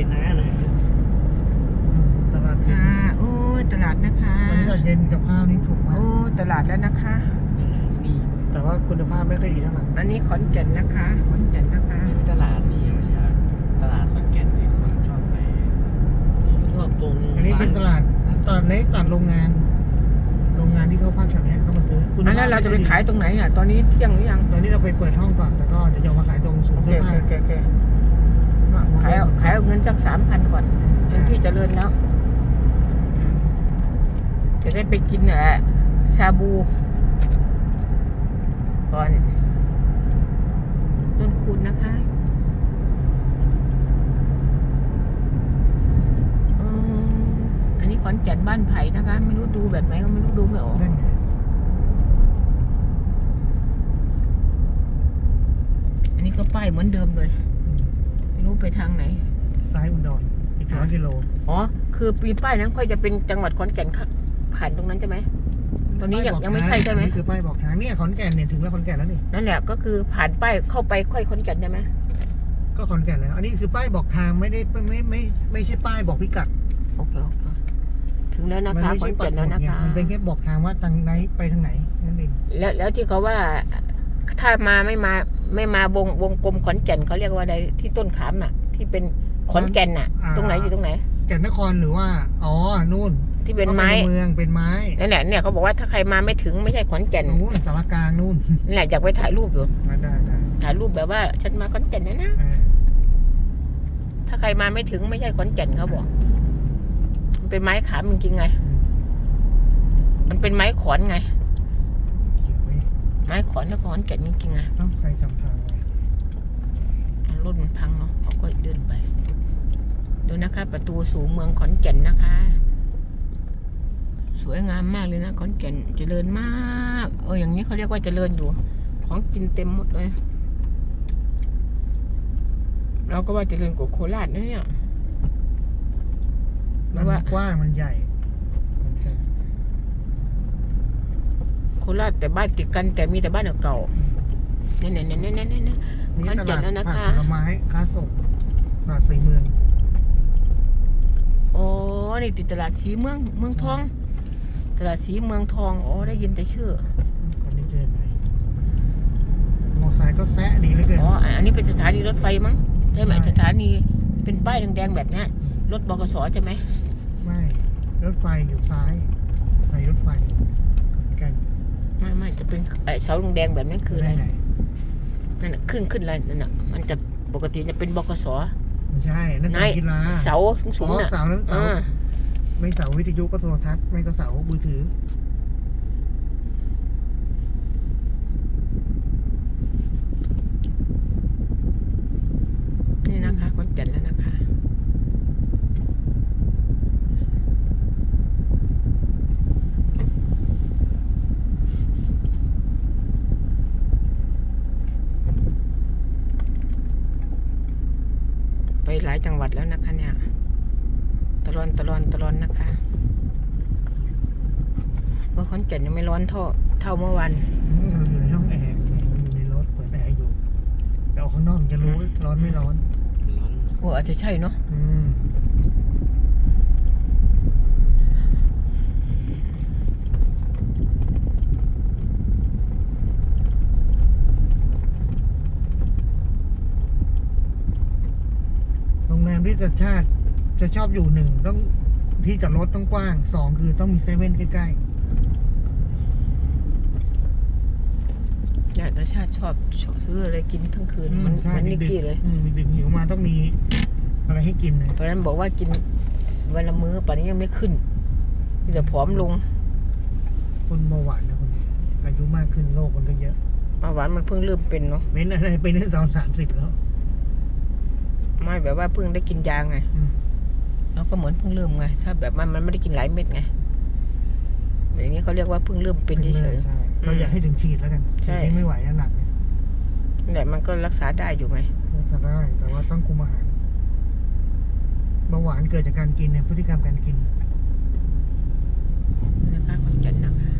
เป็นนะเลยตลาดเย็นค่ะโอ้ยตลาดนะคะวันนี้ตลาดเย็นกับข้าวนี่ถูกมาโอ้กตลาดแล้วนะคะ นี่แต่ว่าคุณภาพไม่ค่อยดีเท่าไหร่อันนี้ขอนแก่นนะคะขอนแก่นนะคะนี่ตลาดนี่ไม่ใช่ตลาดขอนแก่นที่คนชอบไปชอบตรงอันนี้เป็นตลาดตลาดเล็กตลาดโรงงาน โรงงานที่เขาพักแถวเนี้ยเขามาซื้อคุณอันภานั้พนเราจะไปม่ค่อดีขายตรงไหนอะตอนนี้เที่ยงหรือยังตอนนี้เราไปเปิดห้องก่อนแล้วก็เดี๋ยวจะเอามาขายตรงศูนโอย์เคเสื้อโอผ้าายเอาขายเอาเงินสักสามพันก่อนเป็นที่เจริญแล้วอืมจะได้ไปกินเอ่อซาบู ก่อน ต้นคูณนะคะอืมอันนี้ขอนแก่นบ้านไผ่นะคะ ไม่รู้ดูแบบไหนก็ไม่รู้ดูไม่ออกนั่นไงอันนี้ก็ป้ายเหมือนเดิมเลยไม่ รู้ไปทางไหน ซ้ายอุดรอีกร้อยกิโลอ๋อ คือปีป้ายนั้นค่อยจะเป็นจังหวัดขอนแก่นค่ะผ่านตรงนั้นใช่ไหม ตอนนี้ยังป้าบอกยังไม่ใช่ใช่ไหมทางนี่คือป้ายบอกทางเนี่ยขอนแก่นเนี่ยถึงแล้วขอนแก่นแล้วนี่ นั่นแหละก็คือผ่านป้ายเข้าไปค่อยขอนแก่นใช่ไหม ก็ขอนแก่นแล้ว อันนี้คือป้ายบอกทางไม่ได้ไม่ไม่ไม่ไม่ใช่ป้ายบอกพิกัด โอเคโอเคถึงแล้วนะมัคะไม่ขอใช่นปัแก่กนหแล้วมุดนะไงคะ มันเป็นแค่บอกทางว่าทางไหนไปทางไหนนั่นเอง แล้วแล้วที่เขาว่า ถ้ามาไม่มาไม่มาวงวงกลมขอนแก่นเขาเรียกว่าอะไรที่ต้นขามน่ะ ที่เป็นขอนแก่นน่ะตรงไหนอยู่ตรงไหน แก่นนครหรือว่า อ๋อ นู่นที่เป็นไม้ข้าปในเมืองเป็นไม้นั่นแหละเนี่ยเขาบอกว่าถ้าใครมาไม่ถึงไม่ใช่ขอนแก่นนู่นสารกลางนู่นนั่นแหละอยากไปถ่ายรูปอยู่มาได้ได้ถ่ายรูปแบบว่า ฉันมาขอนแก่นนะนะเออถ้าใครมาไม่ถึงไม่ใช่ขอนแก่นเขาบอกมันเป็นไม้ขามจริงๆไง มันเป็นไม้ขอนไงเขียนไว้ ไม้ขอนแล้วขอนแก่นจริงๆไงต้องใครจำทางไว้รถมันพังเนาะเขาก็เดินไป ดูนะคะ ประตูสู่เมืองขอนแก่นนะคะ สวยงามมากเลยนะขอนแก่นเจริญมาก เอออย่างนี้เขาเรียกว่าเจริญอยู่ ของกินเต็มหมดเลย เราก็ว่าเจริญกว่าโคราชเนี่ยเพมันราะว่ากว้างมันใหญ่เหมือนกัน โค ราชแต่บ้านติดกันแต่มีแต่บ้านเก่าๆเนี่ยเนี่ยเนี่ยเนี่ยเนี่ยเนี่ยนี่ขอนตแก่ลานดแล้วนะคะผักผลไม้ค้าส่งตลาดสีเมืองโอ้นี่ติดตลาดสีเมืองเมืองทอง ตลาดสีเมืองทองโอ้ได้ยินแต่ชื่อ คนนี้เจอไหนมอไซค์ก็แซะดีเหลือเกินอ๋อ อันนี้เป็นสถานีรถไฟมั้งใช่ไหมใช่สถานีเป็นป้ายแดงๆแบบเนี้ยรถบกสใช่ไหมไม่รถไฟอยู่ซ้ายใส่รถไฟเหมือนกัน ไม่ไม่จะเป็นไอ้เสาแดงๆแบบนั้นคืออะไรด้หนนั่นน่ะขึ้นขึ้นอะไรนั่นน่ะมันจะปกติจะเป็นบกสไม่ใช่นั่นไหนเสากีฬาเสาสูอ๋งอๆน่ะเสานั้นเสาอ่าไม่เสาวิทยุก็โทรทัศน์ไม่ก็เสามือถือนี่นะคะคนจันแล้วนะคะ ไป หลายจังหวัดแล้วนะคะเนี่ย ตะลอนตะลอนตะลอนนะคะเมื่อขอนแก่นยังไม่ร้อนเท่าเท่าเมื่อวันเราอยู่ในห้องแอร์อยู่ในรถเปิดแอร์อยู่แต่ออกข้างนอกจะรู้ว่าร้อนไม่ร้อนร้อนโอ้อาจจะใช่เนาะอืม โรงแรมที่จะชาติจะชอบอยู่หนึ่งต้องที่จอดรถต้องกว้างสองคือต้องมีเซเว่นใกล้อยากแต่ชาติชอบชอบซื้ออะไรกินทั้งคืๆนเหมันใช่เหมันนิกดึกี้เลยๆอืมดึกๆหิวมาต้องมีอะไรให้กินนะเพราะฉะนั้นบอกว่ากินวันละมื้อป่านนี้ยังไม่ขึ้นมีแต่ผอมลงคนเบาหวานนะคนนี้อายุมากขึ้นโรคมันก็เยอะเบาหวานมันเพิ่งเริ่มเป็นเนาะเว้นอะไรไปเนื่องตอนสามสิบแล้ว ไม่แบบว่าเพิ่งได้กินยาไงอืมแล้วก็เหมือนเพิ่งเริ่มไง ถ้าแบบมันมันไม่ได้กินหลายเม็ดไงอย่างนี้เขาเรียกว่าเพิ่งเริ่มเป็นเฉยใช่เราอยากให้ถึงฉีดแล้วกันใช่ฉีดนี่ไม่ไหวนะหนักๆนี่นแหละมันก็รักษาได้อยู่ไงรักษาได้ แต่ว่าต้องคุมอาหารเบาหวานเกิดจากการกินเนี่ยพฤติกรรมการกินนะคะขอนแก่นนะคะ